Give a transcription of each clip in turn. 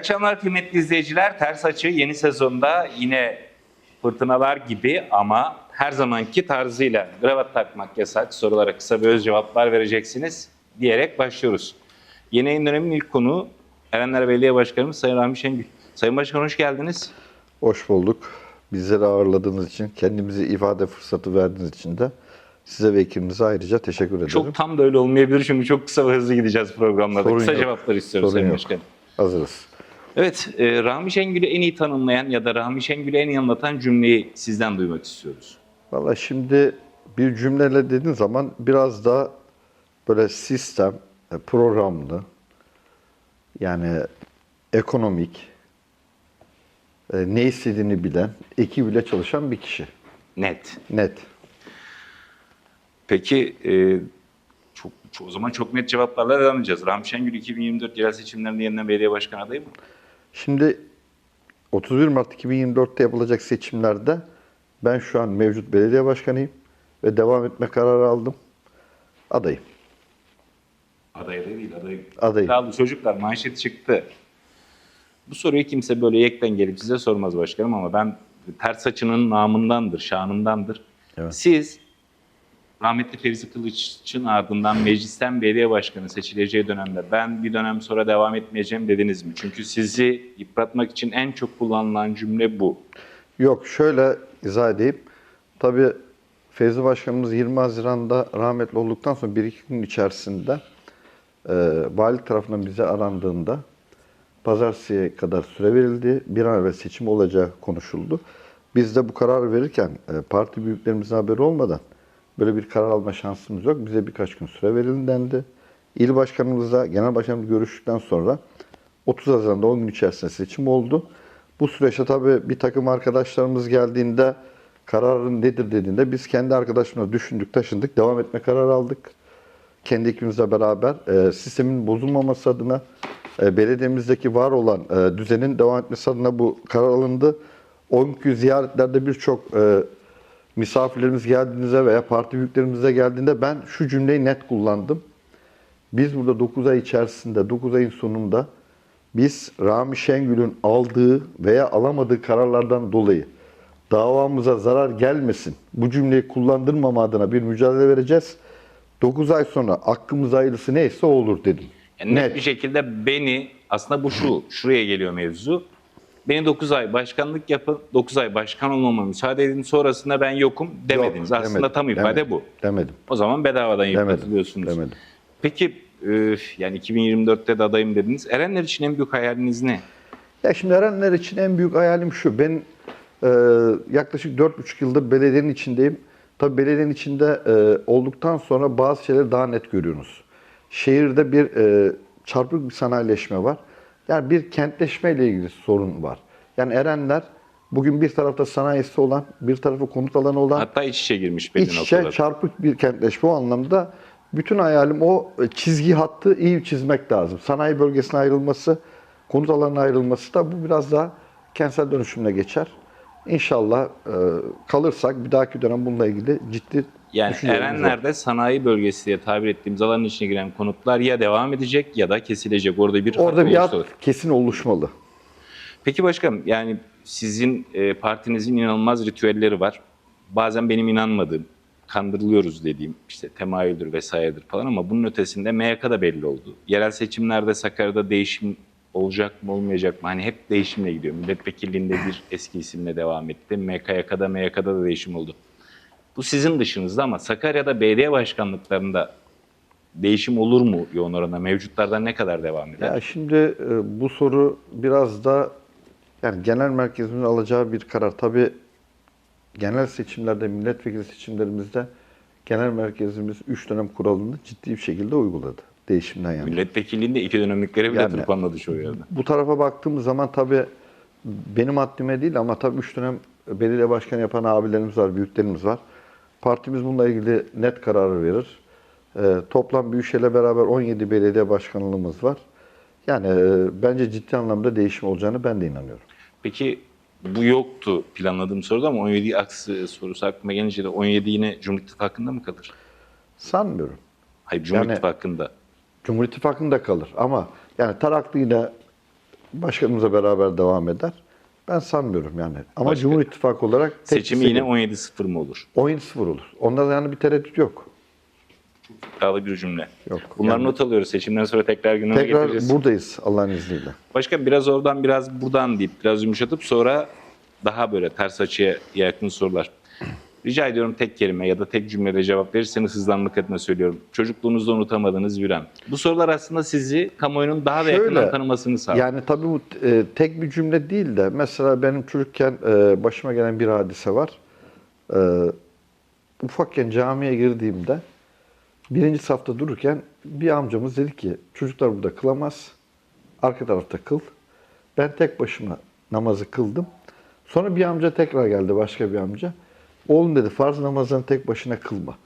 akşamlar kıymetli izleyiciler. Ters Açı yeni sezonda yine fırtınalar gibi ama her zamanki tarzıyla kravat takmak yasak sorulara kısa ve öz cevaplar vereceksiniz diyerek başlıyoruz. Yeni yayın döneminin ilk konuğu Erenler Belediye Başkanımız Sayın Rahmi Şengül. Sayın Başkan hoş geldiniz. Hoş bulduk. Bizleri ağırladığınız için, kendimizi ifade fırsatı verdiğiniz için de size ve ekibinize ayrıca teşekkür ederim. Çok tam da öyle olmayabilir çünkü çok kısa ve hızlı gideceğiz programlarda. Sorun kısa yok. cevaplar istiyoruz Sorun Sayın yok. Başkanım. Hazırız. Evet, e, Rahmi Şengül'ü en iyi tanımlayan ya da Rahmi Şengül'ü en iyi anlatan cümleyi sizden duymak istiyoruz. Valla şimdi bir cümleyle dediğin zaman biraz da böyle sistem, e, programlı, yani ekonomik, e, ne istediğini bilen, ekibiyle çalışan bir kişi. Net. Net. Peki e, çok, o zaman çok net cevaplarla devam edeceğiz. Rahmi Şengül 2024 yerel seçimlerinde yeniden belediye başkanı adayı mı? Şimdi 31 Mart 2024'te yapılacak seçimlerde ben şu an mevcut belediye başkanıyım ve devam etme kararı aldım. Adayım. Aday değil, aday. Adayım. Kaldı çocuklar manşet çıktı. Bu soruyu kimse böyle yekten gelip size sormaz başkanım ama ben ters saçının namındandır, şanındandır. Evet. Siz rahmetli Fevzi Kılıç'ın ardından meclisten belediye başkanı seçileceği dönemde ben bir dönem sonra devam etmeyeceğim dediniz mi? Çünkü sizi yıpratmak için en çok kullanılan cümle bu. Yok şöyle izah edeyim. Tabii Fevzi Başkanımız 20 Haziran'da rahmetli olduktan sonra bir iki gün içerisinde e, valilik tarafından bize arandığında pazartesiye kadar süre verildi. Bir an evvel seçim olacağı konuşuldu. Biz de bu kararı verirken e, parti büyüklerimizin haberi olmadan böyle bir karar alma şansımız yok. Bize birkaç gün süre verildi dendi. İl başkanımızla genel başkanımız görüştükten sonra 30 Haziran'da 10 gün içerisinde seçim oldu. Bu süreçte tabii bir takım arkadaşlarımız geldiğinde kararın nedir dediğinde biz kendi arkadaşlarımla düşündük, taşındık, devam etme kararı aldık. Kendi ekibimizle beraber e, sistemin bozulmaması adına e, belediyemizdeki var olan e, düzenin devam etmesi adına bu karar alındı. O günkü ziyaretlerde birçok e, misafirlerimiz geldiğinizde veya parti büyüklerimize geldiğinde ben şu cümleyi net kullandım. Biz burada 9 ay içerisinde, 9 ayın sonunda biz Rami Şengül'ün aldığı veya alamadığı kararlardan dolayı davamıza zarar gelmesin, bu cümleyi kullandırmama adına bir mücadele vereceğiz. 9 ay sonra hakkımız hayırlısı neyse o olur dedim. Yani net bir şekilde beni aslında bu şu şuraya geliyor mevzu. Beni 9 ay başkanlık yapın, 9 ay başkan olmama müsaade edin. Sonrasında ben yokum demediniz. Yok, aslında demedim, tam ifade demedim, bu. Demedim. O zaman bedavadan Demedim. yıpratılıyorsunuz. Demedim. Peki e, yani 2024'te de adayım dediniz. Erenler için en büyük hayaliniz ne? Ya şimdi Erenler için en büyük hayalim şu. Ben e, yaklaşık 4,5 yıldır belediyenin içindeyim. Tabii belediyenin içinde e, olduktan sonra bazı şeyleri daha net görüyorsunuz. Şehirde bir e, çarpık bir sanayileşme var. Yani bir kentleşme ile ilgili sorun var. Yani Erenler bugün bir tarafta sanayisi olan, bir tarafta konut alanı olan, Hatta iç içe girmiş belli iç içe noktalar. çarpık bir kentleşme o anlamda bütün hayalim o çizgi hattı iyi çizmek lazım. Sanayi bölgesine ayrılması, konut alanına ayrılması da bu biraz daha kentsel dönüşümle geçer. İnşallah e, kalırsak bir dahaki dönem bununla ilgili ciddi Yani var. Erenler'de sanayi bölgesi diye tabir ettiğimiz alanın içine giren konutlar ya devam edecek ya da kesilecek. Orada bir Orada bir hat kesin oluşmalı. Peki başkanım yani sizin e, partinizin inanılmaz ritüelleri var. Bazen benim inanmadığım, kandırılıyoruz dediğim işte temayüldür vesairedir falan ama bunun ötesinde MYK da belli oldu. Yerel seçimlerde Sakarya'da değişim olacak mı olmayacak mı? Hani hep değişimle gidiyor. Milletvekilliğinde bir eski isimle devam etti. MKYK'da MYK'da da değişim oldu. Bu sizin dışınızda ama Sakarya'da belediye başkanlıklarında değişim olur mu yoğun oranda? Mevcutlardan ne kadar devam eder? Ya şimdi e, bu soru biraz da yani genel merkezimizin alacağı bir karar. Tabii genel seçimlerde, milletvekili seçimlerimizde genel merkezimiz 3 dönem kuralını ciddi bir şekilde uyguladı. Değişimden yana. Milletvekilliğinde iki dönemlikleri bile Yani- tırpanladı şu yerde. Bu tarafa baktığımız zaman tabii benim haddime değil ama tabii 3 dönem belediye başkanı yapan abilerimiz var, büyüklerimiz var. Partimiz bununla ilgili net kararı verir. Ee, toplam Büyükşehir'le beraber 17 belediye başkanlığımız var. Yani e, bence ciddi anlamda değişim olacağını ben de inanıyorum. Peki bu yoktu planladığım soruda ama 17 aksi sorusu aklıma gelince de 17 yine Cumhur İttifakı'nda mı kalır? Sanmıyorum. Hayır Cumhur Yani- İttifakı'nda. Cumhur İttifakı'nda kalır ama yani Taraklı ile başkanımızla beraber devam eder. Ben sanmıyorum yani. Ama Başka- Cumhur İttifakı olarak Seçimi yine seçim. 17-0 mı olur? 17-0 olur. Onda da yani bir tereddüt yok. İddialı bir cümle. Yok. Bunları Yani- not alıyoruz. Seçimden sonra tekrar gündeme Tekrar getireceğiz. buradayız Allah'ın izniyle. Başka biraz oradan biraz buradan deyip biraz yumuşatıp sonra daha böyle ters açıya yakın sorular. Rica ediyorum tek kelime ya da tek cümlede cevap verirseniz hızlanmak adına söylüyorum. Çocukluğunuzda unutamadığınız bir an. Bu sorular aslında sizi kamuoyunun daha da yakından tanımasını sağlar. Yani tabii bu e, tek bir cümle değil de mesela benim çocukken e, başıma gelen bir hadise var. E, ufakken camiye girdiğimde birinci safta dururken bir amcamız dedi ki çocuklar burada kılamaz. Arka tarafta kıl. Ben tek başıma namazı kıldım. Sonra bir amca tekrar geldi başka bir amca. Oğlum dedi farz namazını tek başına kılma.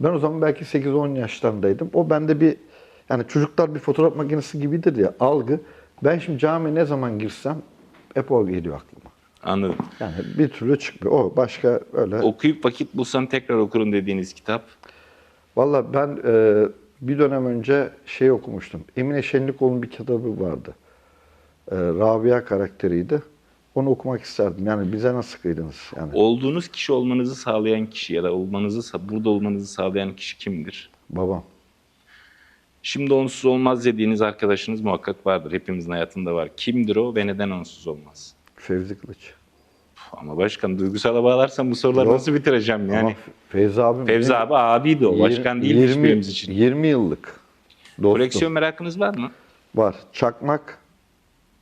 Ben o zaman belki 8-10 yaşlarındaydım. O bende bir yani çocuklar bir fotoğraf makinesi gibidir ya algı. Ben şimdi camiye ne zaman girsem hep o geliyor aklıma. Anladım. Yani bir türlü çıkmıyor. O başka öyle. Okuyup vakit bulsam tekrar okurum dediğiniz kitap. Valla ben e, bir dönem önce şey okumuştum. Emine Şenlikoğlu'nun bir kitabı vardı. E, Rabia karakteriydi. Onu okumak isterdim. Yani bize nasıl kıydınız? Yani Olduğunuz kişi olmanızı sağlayan kişi ya da olmanızı burada olmanızı sağlayan kişi kimdir? babam. Şimdi onsuz olmaz dediğiniz arkadaşınız muhakkak vardır. Hepimizin hayatında var. Kimdir o ve neden onsuz olmaz? Fevzi Kılıç. Ama başkan duygusala bağlarsam bu soruları Yok. nasıl bitireceğim yani? Ama Fevzi abim. Fevzi benim abi abiydi o. Başkan değil 20 hiçbirimiz için. 20 yıllık dostum. Koleksiyon merakınız var mı? Var. Çakmak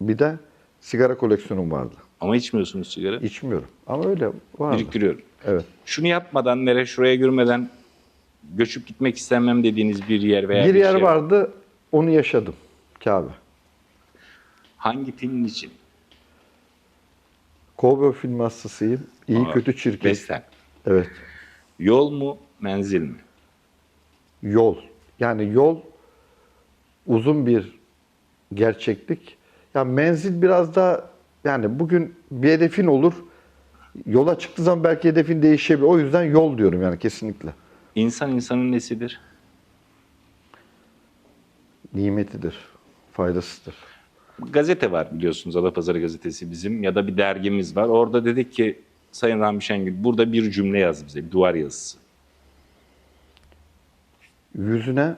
bir de sigara koleksiyonum vardı. Ama içmiyorsunuz sigara. İçmiyorum. Ama öyle vardı. Biriktiriyorum. Evet. Şunu yapmadan, nereye şuraya girmeden göçüp gitmek istemem dediğiniz bir yer veya bir yer şey vardı. Onu yaşadım. Kabe. Hangi filmin için? Kovboy film hastasıyım. İyi Aa, kötü çirkin. Western. Evet. Yol mu, menzil mi? Yol. Yani yol uzun bir gerçeklik. Ya menzil biraz da yani bugün bir hedefin olur. Yola çıktığı zaman belki hedefin değişebilir. O yüzden yol diyorum yani kesinlikle. İnsan insanın nesidir? Nimetidir. Faydasıdır. Gazete var biliyorsunuz Adapazarı gazetesi bizim ya da bir dergimiz var. Orada dedik ki Sayın Rahmi Şengül burada bir cümle yaz bize, bir duvar yazısı. Yüzüne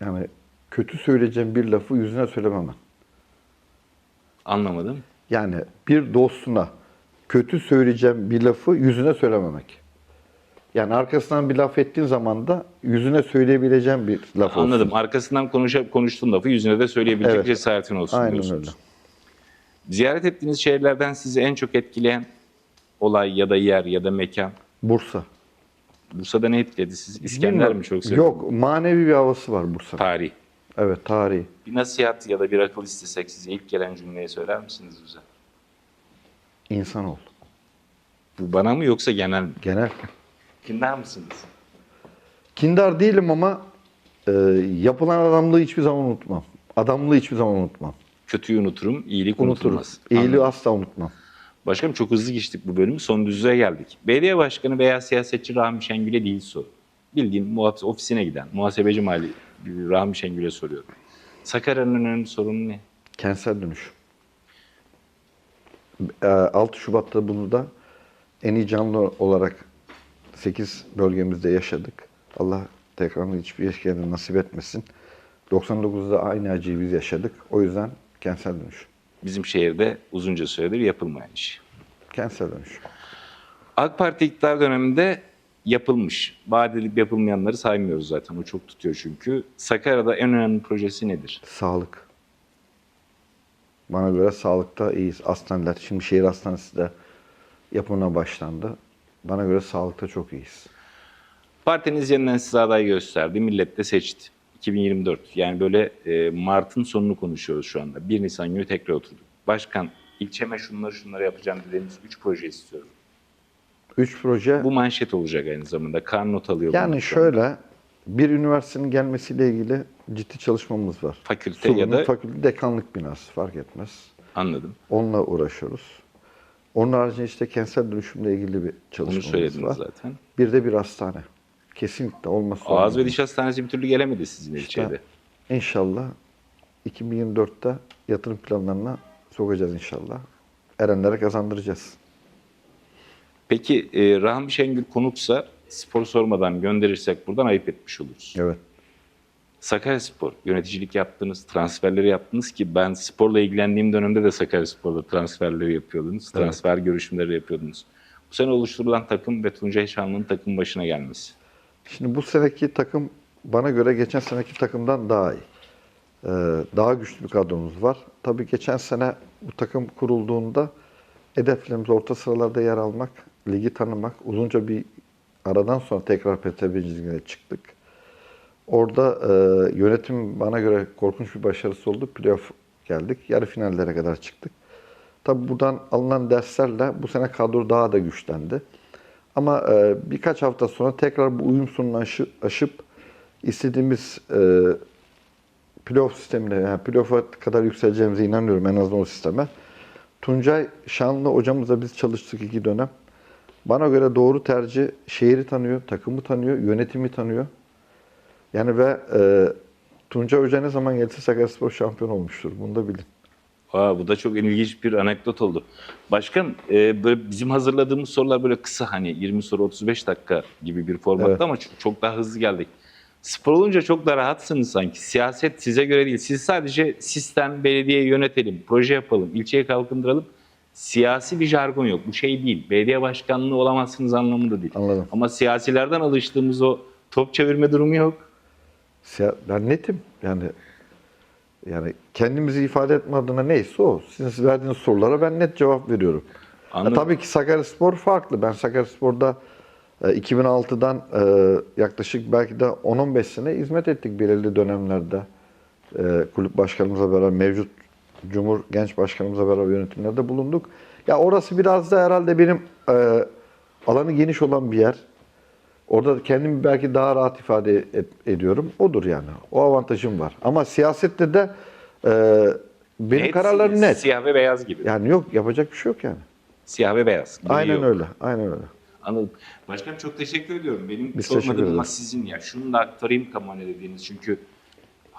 yani kötü söyleyeceğim bir lafı yüzüne söylemem ben. Anlamadım. Yani bir dostuna kötü söyleyeceğim bir lafı yüzüne söylememek. Yani arkasından bir laf ettiğin zaman da yüzüne söyleyebileceğim bir laf olsun. Anladım. Arkasından konuşa, konuştuğun lafı yüzüne de söyleyebilecek Evet. cesaretin olsun Aynen diyorsunuz. öyle. Ziyaret ettiğiniz şehirlerden sizi en çok etkileyen olay ya da yer ya da mekan. Bursa. Bursa'da ne etkiledi siz? İskender mi çok seviyorsunuz? Yok, manevi bir havası var Bursa. Tarih. Evet, tarihi. Bir nasihat ya da bir akıl istesek size ilk gelen cümleyi söyler misiniz bize? İnsan ol. Bu bana mı yoksa genel mi? Genel. Kindar mısınız? Kindar değilim ama e, yapılan adamlığı hiçbir zaman unutmam. Adamlığı hiçbir zaman unutmam. Kötüyü unuturum, iyilik Unuturum. unutulmaz. İyiliği Anladım. asla unutmam. Başkanım çok hızlı geçtik bu bölümü. Son düzlüğe geldik. Belediye başkanı veya siyasetçi Rahmi Şengül'e değil soru. Bildiğin muhafız ofisine giden, muhasebeci mali Rahmi Şengül'e soruyorum. Sakarya'nın önemli sorunu ne? Kentsel dönüşüm. E, 6 Şubat'ta bunu da en iyi canlı olarak 8 bölgemizde yaşadık. Allah tekrarını hiçbir yaşayanı nasip etmesin. 99'da aynı acıyı biz yaşadık. O yüzden kentsel dönüşüm. Bizim şehirde uzunca süredir yapılmayan iş. Kentsel dönüşüm. AK Parti iktidar döneminde yapılmış. Vaat edilip yapılmayanları saymıyoruz zaten. O çok tutuyor çünkü. Sakarya'da en önemli projesi nedir? Sağlık. Bana göre sağlıkta iyiyiz. Hastaneler, şimdi şehir hastanesi de yapımına başlandı. Bana göre sağlıkta çok iyiyiz. Partiniz yeniden size aday gösterdi. Millet de seçti. 2024. Yani böyle e, Mart'ın sonunu konuşuyoruz şu anda. 1 Nisan günü tekrar oturduk. Başkan, ilçeme şunları şunları yapacağım dediğimiz 3 proje istiyorum. Üç proje. Bu manşet olacak aynı zamanda. Kar not alıyor. yani şöyle, bir üniversitenin gelmesiyle ilgili ciddi çalışmamız var. Fakülte ya Sulu'nun da- fakülte dekanlık binası fark etmez. Anladım. Onunla uğraşıyoruz. Onun haricinde işte kentsel dönüşümle ilgili bir çalışmamız söylediniz var. zaten. Bir de bir hastane. Kesinlikle olması Ağız ve diş hastanesi bir türlü gelemedi sizin ilçede. İnşallah 2024'te yatırım planlarına sokacağız inşallah. Erenlere kazandıracağız. Peki e, Rahmi Şengül konuksa spor sormadan gönderirsek buradan ayıp etmiş oluruz. Evet. Sakaryaspor yöneticilik yaptınız, transferleri yaptınız ki ben sporla ilgilendiğim dönemde de Sakaryaspor'da transferleri yapıyordunuz, transfer görüşmeleri yapıyordunuz. Bu sene oluşturulan takım ve Tuncay Şanlı'nın takım başına gelmesi. Şimdi bu seneki takım bana göre geçen seneki takımdan daha iyi. Ee, daha güçlü bir kadromuz var. Tabii geçen sene bu takım kurulduğunda hedeflerimiz orta sıralarda yer almak, ligi tanımak. Uzunca bir aradan sonra tekrar PTB çizgine çıktık. Orada e, yönetim bana göre korkunç bir başarısı oldu. Playoff geldik. Yarı finallere kadar çıktık. Tabii buradan alınan derslerle bu sene kadro daha da güçlendi. Ama e, birkaç hafta sonra tekrar bu uyum sorununu aşı- aşıp istediğimiz e, playoff sistemine, yani playoff'a kadar yükseleceğimize inanıyorum en azından o sisteme. Tuncay Şanlı hocamızla biz çalıştık iki dönem. Bana göre doğru tercih şehri tanıyor, takımı tanıyor, yönetimi tanıyor. Yani ve e, Tuncay Hoca ne zaman gelse Sakaryaspor şampiyon olmuştur. Bunu da bilin. Aa, bu da çok ilginç bir anekdot oldu. Başkan e, böyle bizim hazırladığımız sorular böyle kısa hani 20 soru 35 dakika gibi bir formatta Evet. ama çok, çok daha hızlı geldik. Spor olunca çok daha rahatsınız sanki. Siyaset size göre değil. Siz sadece sistem, belediyeyi yönetelim, proje yapalım, ilçeye kalkındıralım. Siyasi bir jargon yok. Bu şey değil. Belediye başkanlığı olamazsınız anlamında değil. Anladım. Ama siyasilerden alıştığımız o top çevirme durumu yok. Siya- Ben netim. Yani yani kendimizi ifade etme adına neyse o. Sizin verdiğiniz sorulara ben net cevap veriyorum. Ya Anladım. tabii ki Sakaryaspor farklı. Ben Sakaryaspor'da e, 2006'dan e, yaklaşık belki de 10-15 sene hizmet ettik belirli dönemlerde. E, kulüp başkanımızla beraber, mevcut Cumhur Genç Başkanımızla beraber yönetimlerde bulunduk. Ya orası biraz da herhalde benim e, alanı geniş olan bir yer. Orada kendimi belki daha rahat ifade et- ediyorum. Odur yani. O avantajım var. Ama siyasette de e, benim Netsiniz, kararlarım net. Siyah ve beyaz gibi. Yani yok yapacak bir şey yok yani. Siyah ve beyaz. Gri Aynen yok. öyle. Aynen öyle. Anladım. Başkanım çok teşekkür ediyorum. Benim Biz sormadığım sizin ya. Şunu da aktarayım kamuoyuna dediğiniz. Çünkü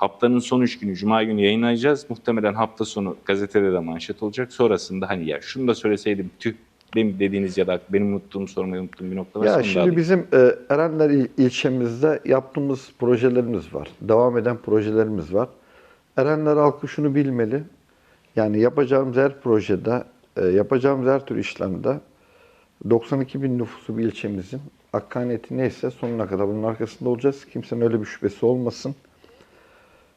haftanın son üç günü, Cuma günü yayınlayacağız. Muhtemelen hafta sonu gazetede de manşet olacak. Sonrasında hani ya şunu da söyleseydim tüh benim dediğiniz ya da benim unuttuğum sormayı unuttuğum bir nokta varsa Ya şimdi alayım. bizim e, Erenler il- ilçemizde yaptığımız projelerimiz var. Devam eden projelerimiz var. Erenler halkı şunu bilmeli. Yani yapacağımız her projede, e, yapacağımız her tür işlemde 92 bin nüfusu bir ilçemizin hakkaniyeti neyse sonuna kadar bunun arkasında olacağız. Kimsenin öyle bir şüphesi olmasın.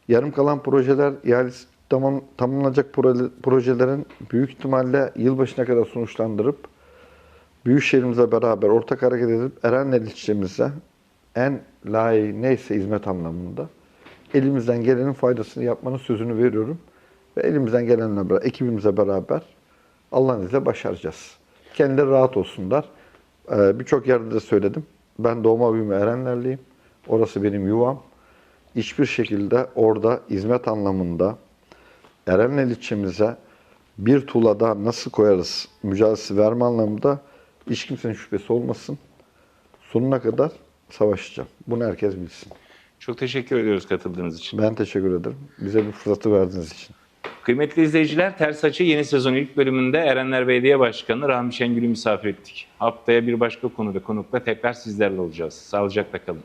Yarım kalan projeler, ihalesi tamam, tamamlanacak proje- projelerin büyük ihtimalle yılbaşına kadar sonuçlandırıp Büyükşehirimizle beraber ortak hareket edip Erenler ilçemize en layık neyse hizmet anlamında elimizden gelenin faydasını yapmanın sözünü veriyorum. Ve elimizden gelenle beraber, ekibimizle beraber Allah'ın izniyle başaracağız. Kendileri rahat olsunlar. Ee, Birçok yerde de söyledim. Ben doğma büyüme Erenlerliyim. Orası benim yuvam. Hiçbir şekilde orada hizmet anlamında Erenler ilçemize bir tuğla daha nasıl koyarız mücadelesi verme anlamında hiç kimsenin şüphesi olmasın. Sonuna kadar savaşacağım. Bunu herkes bilsin. Çok teşekkür ediyoruz katıldığınız için. Ben teşekkür ederim. Bize bu fırsatı verdiğiniz için. Kıymetli izleyiciler, Ters Açı yeni sezon ilk bölümünde Erenler Belediye Başkanı Rahmi Şengül'ü misafir ettik. Haftaya bir başka konu ve konukla tekrar sizlerle olacağız. Sağlıcakla kalın.